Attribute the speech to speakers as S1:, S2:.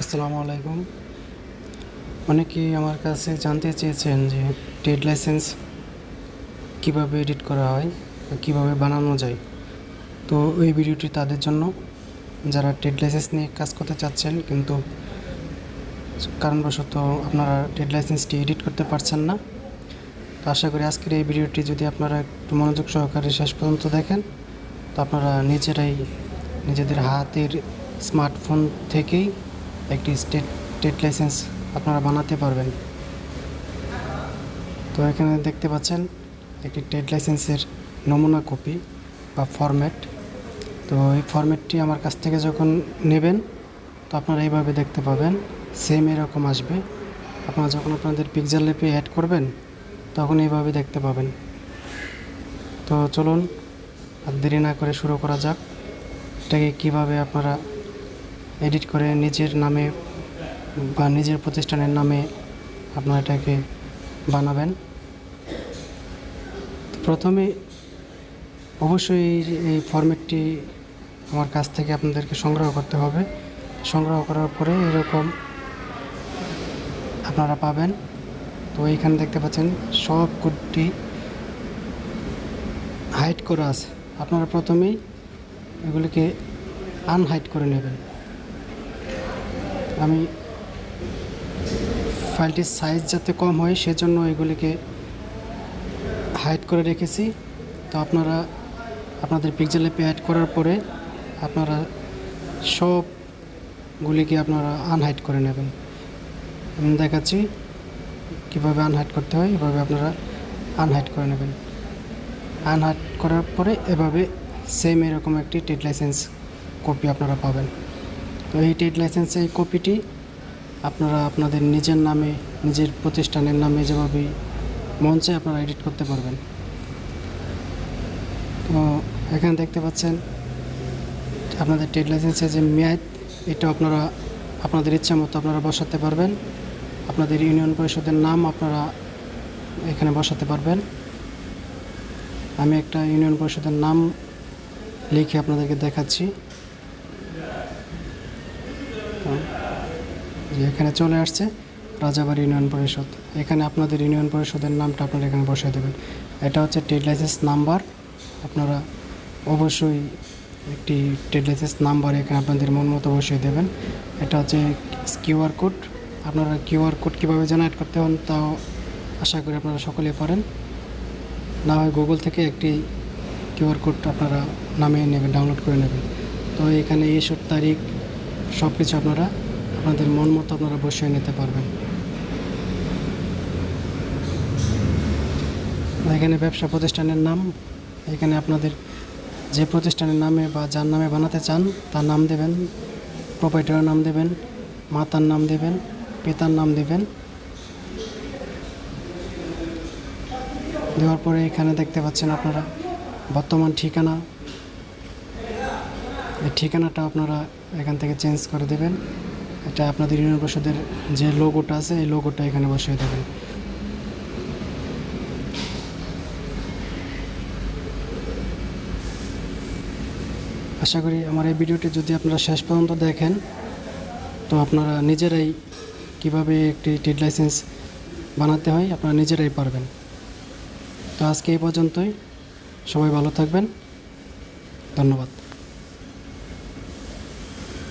S1: আসসালামু আলাইকুম। অনেকেই আমার কাছে জানতে চেয়েছেন যে ট্রেড লাইসেন্স কীভাবে এডিট করা হয় কীভাবে বানানো যায়। তো এই ভিডিওটি তাদের জন্য। যারা ট্রেড লাইসেন্স নিয়ে কাজ করতে চাচ্ছেন কিন্তু কারণবশত আপনারা ট্রেড লাইসেন্সটি এডিট করতে পারছেন না, তো আশা করি আজকের এই ভিডিওটি যদি আপনারা একটু মনোযোগ সহকারে শেষ পর্যন্ত দেখেন, তো আপনারা নিজেরাই নিজেদের হাতের স্মার্টফোন থেকেই একটি স্টেট ট্রেড লাইসেন্স আপনারা বানাতে পারবেন। তো এখানে দেখতে পাচ্ছেন একটি ট্রেড লাইসেন্সের নমুনা কপি বা ফরম্যাট। তো এই ফরম্যাটটি আমার কাছ থেকে যখন নেবেন, তো আপনারা এইভাবে দেখতে পাবেন, সেম এরকম আসবে। আপনারা যখন আপনাদের পিকচার লেপে অ্যাড করবেন, তখন এইভাবে দেখতে পাবেন। তো চলুন, আর দেরি না করে শুরু করা যাক। এটাকে কীভাবে আপনারা এডিট করে নিজের নামে বা নিজের প্রতিষ্ঠানের নামে আপনারা এটাকে বানাবেন। প্রথমে অবশ্যই এই- ফরম্যাটটি আমার কাছ থেকে আপনাদেরকে সংগ্রহ করতে হবে। সংগ্রহ করার পরে এরকম আপনারা পাবেন। তো এইখানে দেখতে পাচ্ছেন সব কোডটি হাইড করা আছে। আপনারা প্রথমেই এগুলিকে আনহাইড করে নেবেন। আমি ফাইলটির সাইজ যাতে কম হয়, সেজন্য এগুলিকে হাইড করে রেখেছি। তো আপনারা, আপনাদের পিকচার ল্যাপে অ্যাড করার পরে আপনারা সবগুলিকে আপনারা আনহাইড করে নেবেন। আমি দেখাচ্ছি কীভাবে আনহাইড করতে হয়, এভাবে আপনারা আনহাইড করে নেবেন। আনহাইড করার পরে এভাবে সেম এরকম একটি ট্রেড লাইসেন্স কপি আপনারা পাবেন। তো এই ট্রেড লাইসেন্সের এই কপিটি আপনারা আপনাদের নিজের নামে, নিজের প্রতিষ্ঠানের নামে যেভাবে মঞ্চে আপনারা এডিট করতে পারবেন। তো এখানে দেখতে পাচ্ছেন, আপনাদের ট্রেড লাইসেন্সের যে মেয়াদ এটা আপনারা আপনাদের ইচ্ছা মতো আপনারা বসাতে পারবেন। আপনাদের ইউনিয়ন পরিষদের নাম আপনারা এখানে বসাতে পারবেন। আমি একটা ইউনিয়ন পরিষদের নাম লিখে আপনাদেরকে দেখাচ্ছি। যে এখানে চলে আসছে রাজাবাড়ি ইউনিয়ন পরিষদ। এখানে আপনাদের ইউনিয়ন পরিষদের নামটা আপনারা এখানে বসিয়ে দেবেন। এটা হচ্ছে ট্রেড লাইসেন্স নাম্বার। আপনারা অবশ্যই একটি ট্রেড লাইসেন্স নাম্বার এখানে আপনাদের মন মতো বসিয়ে দেবেন। এটা হচ্ছে কিউআর কোড। আপনারা কিউআর কোড কীভাবে জেনারেট করতে হন তাও আশা করি আপনারা সকলে পারেন। না হয় গুগল থেকে একটি কিউআর কোড আপনারা নামিয়ে নেবেন, ডাউনলোড করে নেবেন। তো এখানে এইসব তারিখ সব কিছু আপনারা আপনাদের মন মতো আপনারা বসিয়ে নিতে পারবেন। এখানে ব্যবসা প্রতিষ্ঠানের নাম, এখানে আপনাদের যে প্রতিষ্ঠানের নামে বা যার নামে বানাতে চান, তার নাম দেবেন প্রোপাইটারের নাম দেবেন, মাতার নাম দেবেন, পিতার নাম দেবেন। দেওয়ার পরে এখানে দেখতে পাচ্ছেন আপনারা বর্তমান ঠিকানা। এই ঠিকানাটা আপনারা এখান থেকে চেঞ্জ করে দেবেন। এটা আপনাদের ইউনিয়ন পরিষদের যে লোগোটা আছে, এই লোগোটা এখানে বসিয়ে দেবেন। আশা করি আমার এই ভিডিওটি যদি আপনারা শেষ পর্যন্ত দেখেন, তো আপনারা নিজেরাই কীভাবে একটি ট্রেড লাইসেন্স বানাতে হয়, আপনারা নিজেরাই পারবেন। তো আজকে এই পর্যন্তই। সবাই ভালো থাকবেন। ধন্যবাদ।